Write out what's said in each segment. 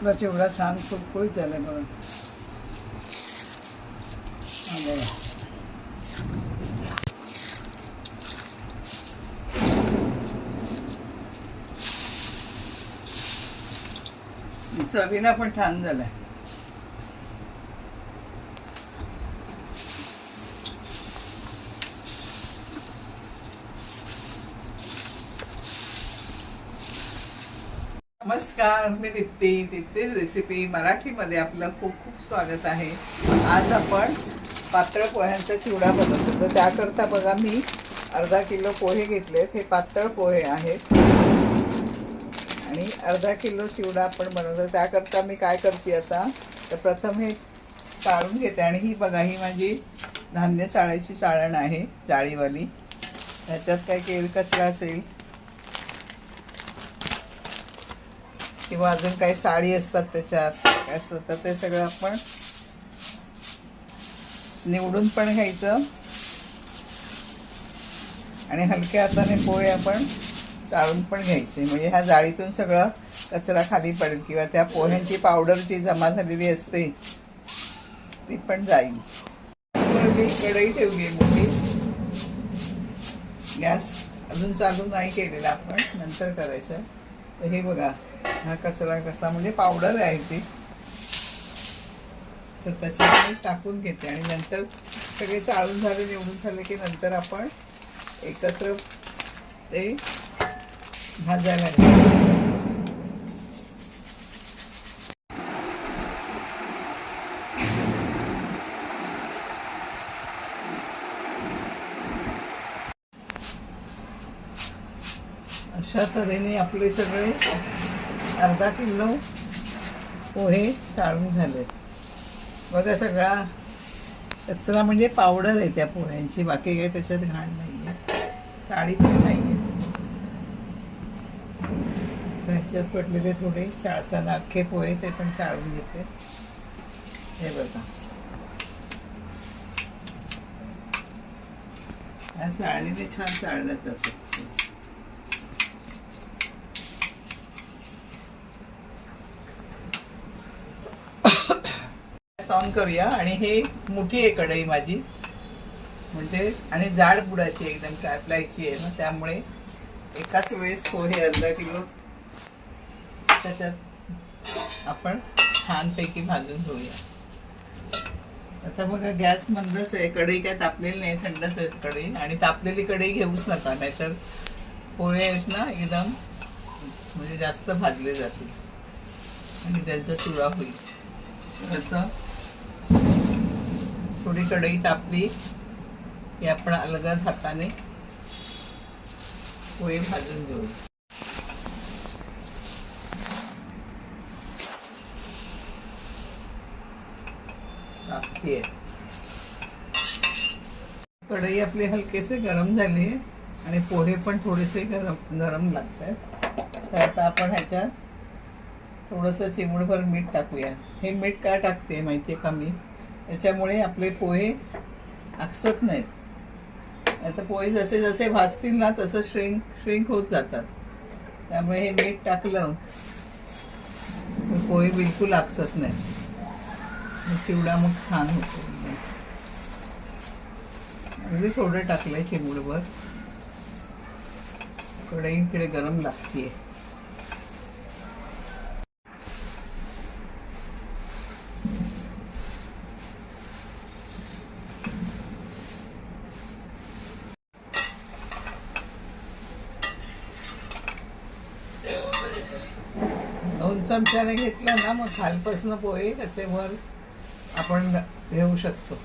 आपला एवढा छान खूप झाला बघा बघा. चवीला पण छान झालाय. नमस्कार मी दीप्ती. दीप्तीज रेसिपी मराठीमध्ये आपलं खूप खूप स्वागत आहे. आज आपण पातळ पोह्यांचा चिवडा बनवतो. तर त्याकरता बघा मी अर्धा किलो पोहे घेतलेत. हे पातळ पोहे आहेत. आणि अर्धा किलो चिवडा आपण बनवतो. त्याकरता मी काय करते आता तर प्रथम हे काढून घेते. आणि ही बघा ही माझी धान्य चाळायची चाळण आहे जाळीवाली. ह्याच्यात काय केल कचरा असेल किंवा अजून काही साडी असतात त्याच्यात काय असतात तर ते सगळं आपण निवडून पण घ्यायचं. आणि हलक्या हाताने पोहे आपण चाळून पण घ्यायचे. म्हणजे ह्या जाळीतून सगळं कचरा खाली पडेल किंवा त्या पोह्यांची पावडर जी जमा झालेली असते ती पण जाईल. मी कढई ठेवली आहे मोठी. गॅस अजून चालू नाही केलेला आपण नंतर करायचं. तर हे बघा. हा कचरा कसा म्हणजे पावडर आहे ती. तर त्याच्यामध्ये टाकून घेते आणि नंतर सगळे चाळून झाले निवडून झाले की नंतर आपण एकत्र ते भाजायला घेतो अशा तऱ्हेने आपले सगळे अर्धा किलो पोहे साळून झाले बघा सगळा कचरा म्हणजे पावडर आहे त्या पोह्यांची बाकी काही त्याच्यात घाण नाही आहे साडी पण नाही आहे ह्याच्यात पडलेले थोडे चाळताना अख्खे पोहे ते पण चाळून घेते. हे बघा. ह्या चाळणीने छान चाळलं जातं. ऑन करूया. आणि हे मोठी आहे कढई माझी. म्हणजे आणि जाड बुडाची एकदम टाकलायची आहे. ना त्यामुळे एकाच वेळेस पोहे अर्धा किलो. त्याच्यात आपण छानपैकी भाजून घेऊया. आता बघा गॅस मंदच आहे. कढई काय तापलेली नाही थंडच आहे कढई. आणि तापलेली कढई घेऊच नका नाहीतर पोहे आहेत ना एकदम म्हणजे जास्त भाजले जातील. आणि त्यांचा चुरा होईल. असं थोडी कढई तापली की आपण अलगद हाताने पोहे भाजून घेऊ. तापतीये. कढई आपली हलकेसे गरम झाली आणि पोहे पण थोडेसे गरम गरम लागत आहेत तर आता आपण ह्याच्यात थोडंसं चिमूटभर मीठ टाकूया. हे मीठ का टाकते माहिती आहे का मी? त्याच्यामुळे आपले पोहे आकसत नाहीत. आता पोहे जसे जसे भाजतील ना तसं श्रिंक श्रिंक होत जातात. त्यामुळे हे मीठ टाकलं पोहे बिलकुल आकसत नाही चिवडा मग छान होतो. अगदी थोडं टाकलंय चिमूटभर. कढई इकडे गरम लागतीये दोन चमच्याने घेतलं ना मग खालपासनं पोहे कसे वर आपण घेऊ शकतो.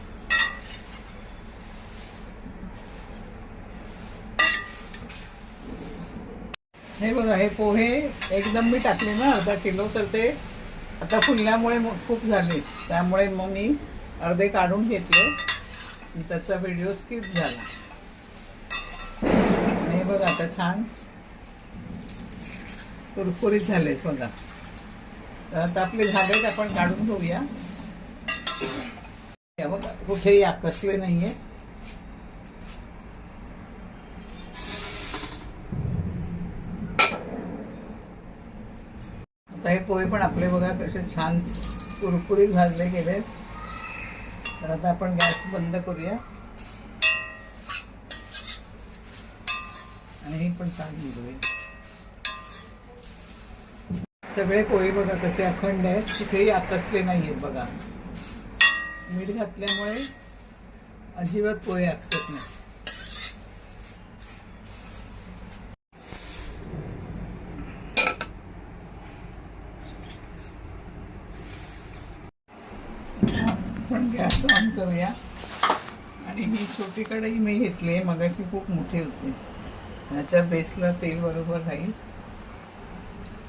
हे बघा हे पोहे एकदम मी टाकले ना अर्धा किलो तर ते आता फुलल्यामुळे खूप झाले. त्यामुळे मग मी अर्धे काढून घेतले. त्याचा व्हिडिओ स्किप झाला. हे बघा आता छान कुरकुरीत झालेत बघा. तर आता आपले झालेत आपण काढून घेऊया. बघा कुठेही आकसले नाहीये. आता हे पोहे पण आपले बघा कसे छान कुरकुरीत भाजले गेले. तर आता आपण गॅस बंद करूया. आणि हे पण छान घेऊया सगळे पोहे बघा कसे अखंड आहेत कुठेही आकसले नाही आहेत बघा. मीठ घातल्यामुळे अजिबात पोहे आकसत नाही. आपण गॅस ऑन करूया. आणि ही छोटी कढई मी घेतली आहे मगाशी खूप मोठी होती. ह्याच्या बेसला तेल बरोबर राहील.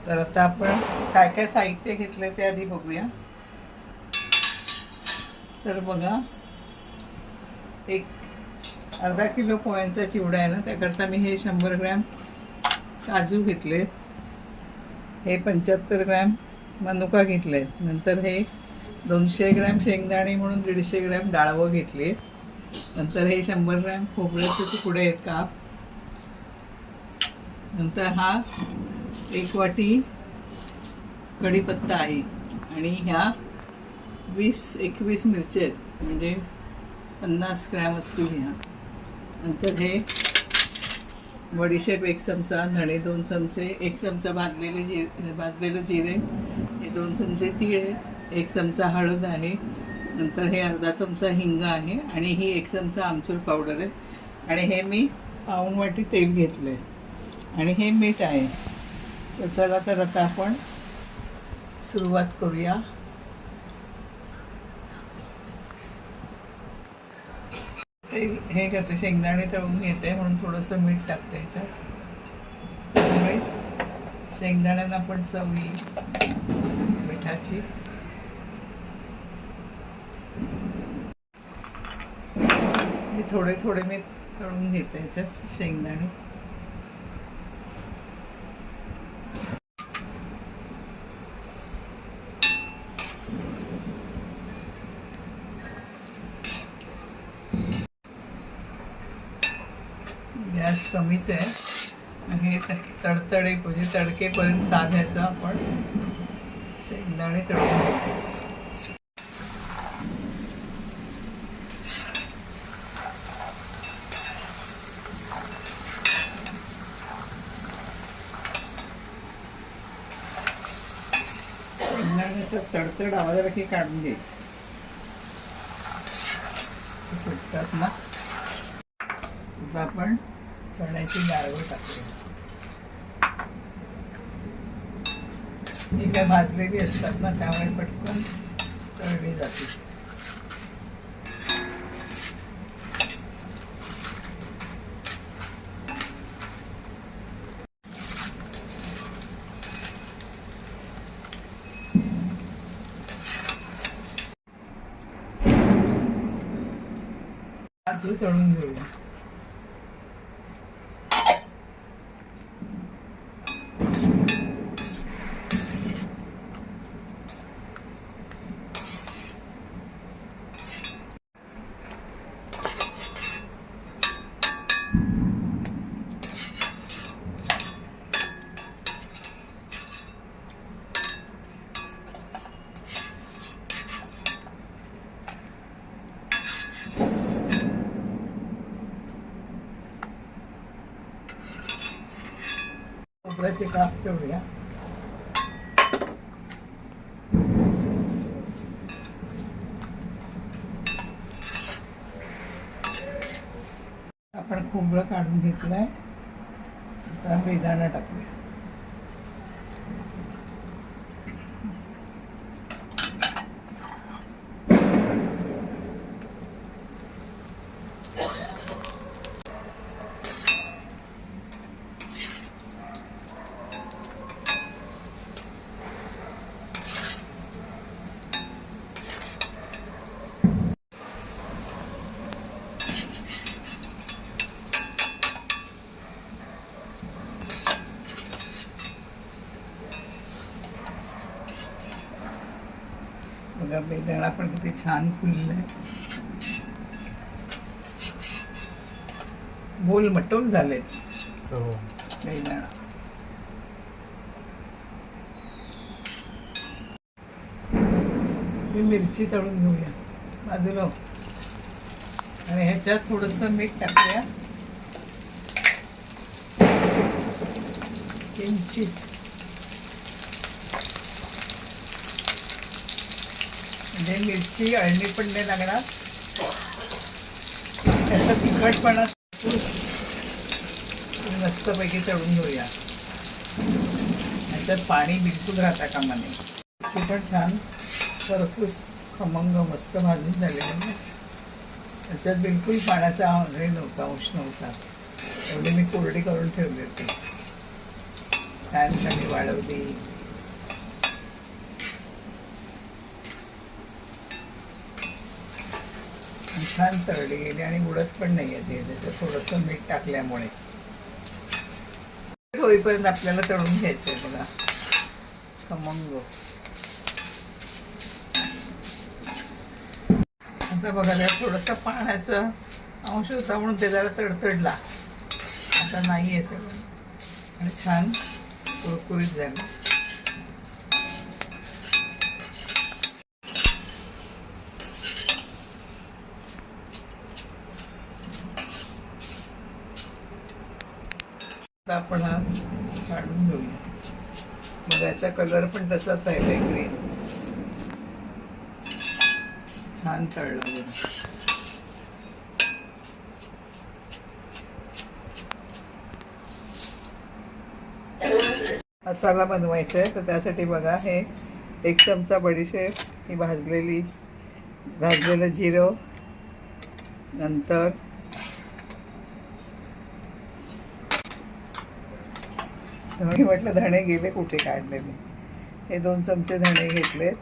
तर आता आपण काय काय साहित्य घेतलं ते आधी बघूया. तर बघा एक अर्धा किलो पोह्यांचा चिवडा आहे ना त्याकरता मी हे शंभर ग्रॅम काजू घेतले. हे पंच्याहत्तर ग्रॅम मनुका घेतले. नंतर हे दोनशे ग्रॅम शेंगदाणे म्हणून दीडशे ग्रॅम डाळवं घेतले. नंतर हे शंभर ग्रॅम खोबऱ्याचे तुकडे आहेत काप. नंतर हा एक वाटी कढीपत्ता आहे. आणि ह्या वीस एकवीस मिरचे आहेत. म्हणजे पन्नास ग्रॅम असतील ह्या. नंतर हे बडीशेप एक चमचा धणे दोन चमचे एक चमचा भाजलेले जिरे भाजलेलं जिरे हे दोन चमचे तीळ आहेत एक चमचा हळद आहे. नंतर हे अर्धा चमचा हिंग आहे. आणि ही एक चमचा आमचूर पावडर आहे. आणि हे मी पाऊण वाटी तेल घेतलं आहे आणि हे मीठ आहे. तर चला तर आता आपण सुरुवात करूया. ते हे करते शेंगदाणे तळून घेते म्हणून थोडंसं मीठ टाकते याच्यात. त्यामुळे शेंगदाण्यांना पण चव येईल मिठाची. मी थोडे थोडे मी तळून घेते याच्यात शेंगदाणे. गॅस कमीच आहे. हे तडतडे म्हणजे तडकेपर्यंत साधायचं आपण. शेंगदाणे तळून तडतड आवाज आला की काढून घ्यायचं. ना. आपण चण्याची डाळवं टाकते ही काय भाजलेली असतात ना त्यामुळे पटकन तळली जाते काजू तळून घेऊया खोबऱ्याचे काप तळूया आपण खोबरं काढून घेतलंय. आता बेदाणा टाकूया. बेदाणा पण किती छान फुललं आहे बोल मटोल झालेत हो. मी मिरची तळून घेऊया. बाजूला हो. आणि ह्याच्यात थोडंसं मीठ टाकूया. किंचित. म्हणजे मिरची अळणी पण नाही लागणार. त्याचा तिखटपणा मस्तपैकी तळून घेऊया. त्याच्यात पाणी बिलकुल राहता कामा नये. मिरची पण छान खरपूस खमंग मस्त भाजून झालेलं आहे. त्याच्यात बिलकुल पाण्याचा हे नव्हता अंश नव्हता एवढी मी कोरडी करून ठेवली होती. छान वाढवली छान तळली गेली आणि उडत पण नाही येते त्याचं थोडंसं मीठ टाकल्यामुळे. होईपर्यंत आपल्याला तळून घ्यायचंय बघा. खमंग. आता बघा त्यात थोडंसं पाण्याचा अंश होता म्हणून ते जरा तडतडला. आता नाही आहे सगळं. आणि छान कुरकुरीत झालं. आपण हा काढून घेऊया. मग याचा कलर पण तसाच राहिलाय ग्रीन छान तळलं मसाला बनवायचा आहे तर त्यासाठी बघा हे एक चमचा बडीशेप ही भाजलेली भाजलेलं जिरं नंतर मी म्हटलं धणे गेले कुठे काढले मी? हे दोन चमचे धणे घेतलेत.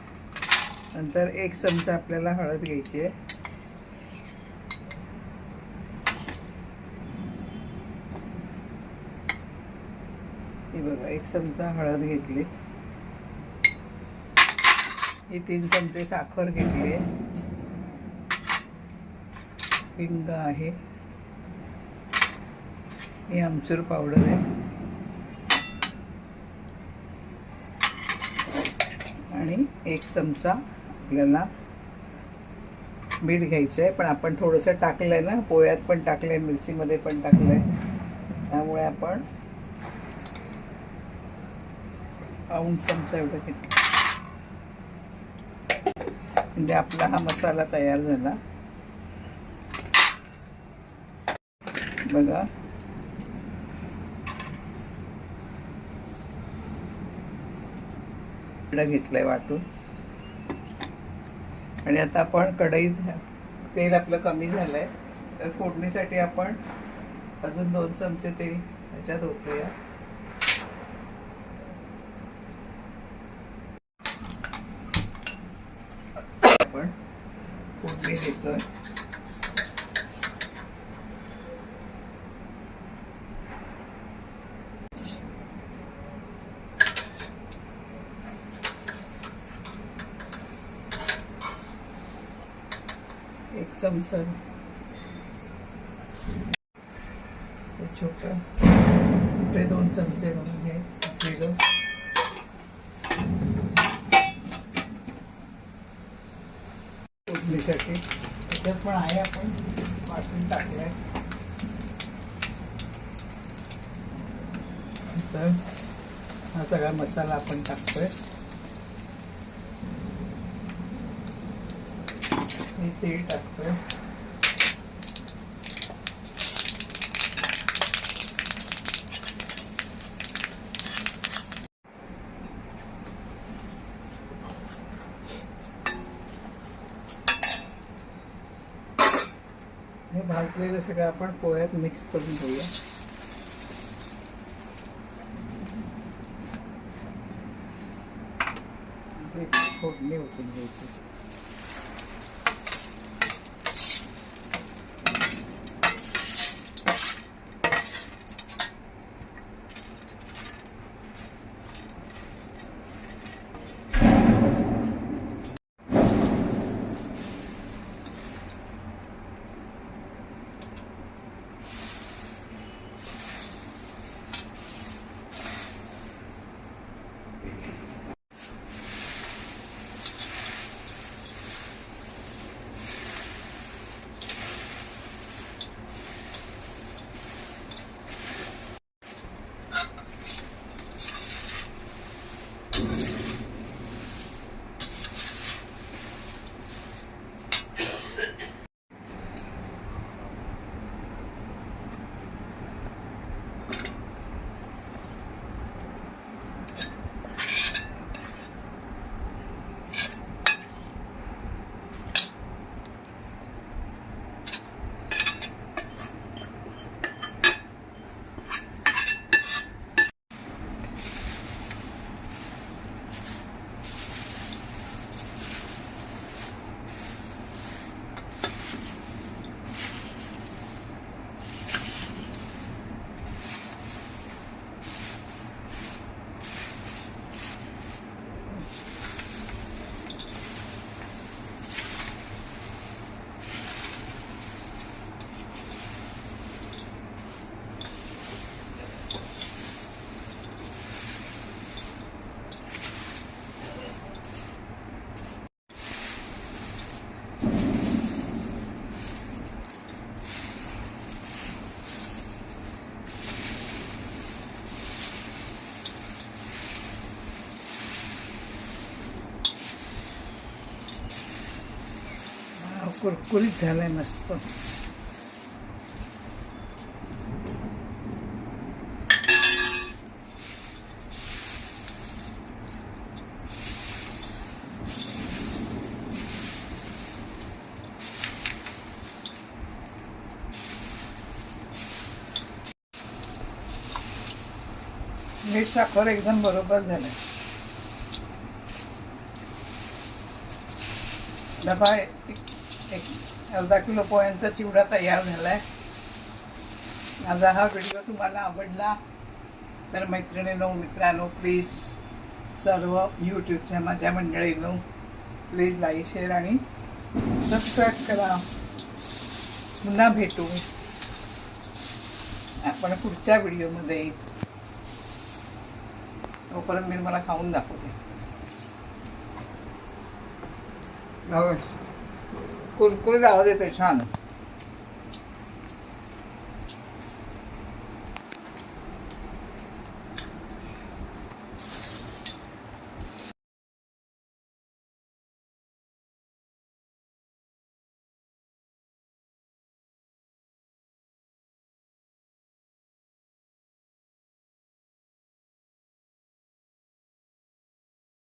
नंतर एक चमचा आपल्याला हळद घ्यायची आहे. ही बघा एक चमचा हळद घेतली. ही तीन चमचे साखर घेतली आहे. हिंग आहे. ही आमचूर पावडर आहे. आणि एक चमचा आपल्याला मीठ घ्यायचं आहे पण आपण थोडंसं टाकलं आहे ना पोळ्यात पण टाकलं आहे मिरचीमध्ये पण टाकलं आहे त्यामुळे आपण पाऊण चमचा एवढं घेतलं. म्हणजे आपला हा मसाला तयार झाला. बघा. इकडं घेतलंय वाटून. आणि आता आपण कढई तेल आपलं कमी झालंय. तर फोडणीसाठी आपण अजून दोन चमचे तेल ह्याच्यात ओतूया आपण फोडणी देतोय एक चमचा. छोटा. छोटं दोन चमचे म्हणून हे जिरं फोडणीसाठी. त्याच्यात पण आहे आपण. वाटून टाकलंय. नंतर हा सगळा मसाला आपण टाकतोय. हे तेल टाकतोय हे भाजलेलं सगळं आपण पोह्यात मिक्स करून घेऊया. कुरकुरीत झालाय मस्त. मीठ साखर एकदम बरोबर झालं डबा एक अर्धा किलो पोह्यांचा चिवडा तयार झाला आहे माझा हा व्हिडिओ तुम्हाला आवडला तर मैत्रिणीनो मित्रांनो प्लीज सर्व यूट्यूबच्या माझ्या मंडळीनो प्लीज लाईक शेअर आणि सबस्क्राईब करा. पुन्हा भेटू. आपण पुढच्या व्हिडिओमध्ये तोपर्यंत मी तुम्हाला खाऊन दाखवते. कुरकुरीत आवाज येतोय छान.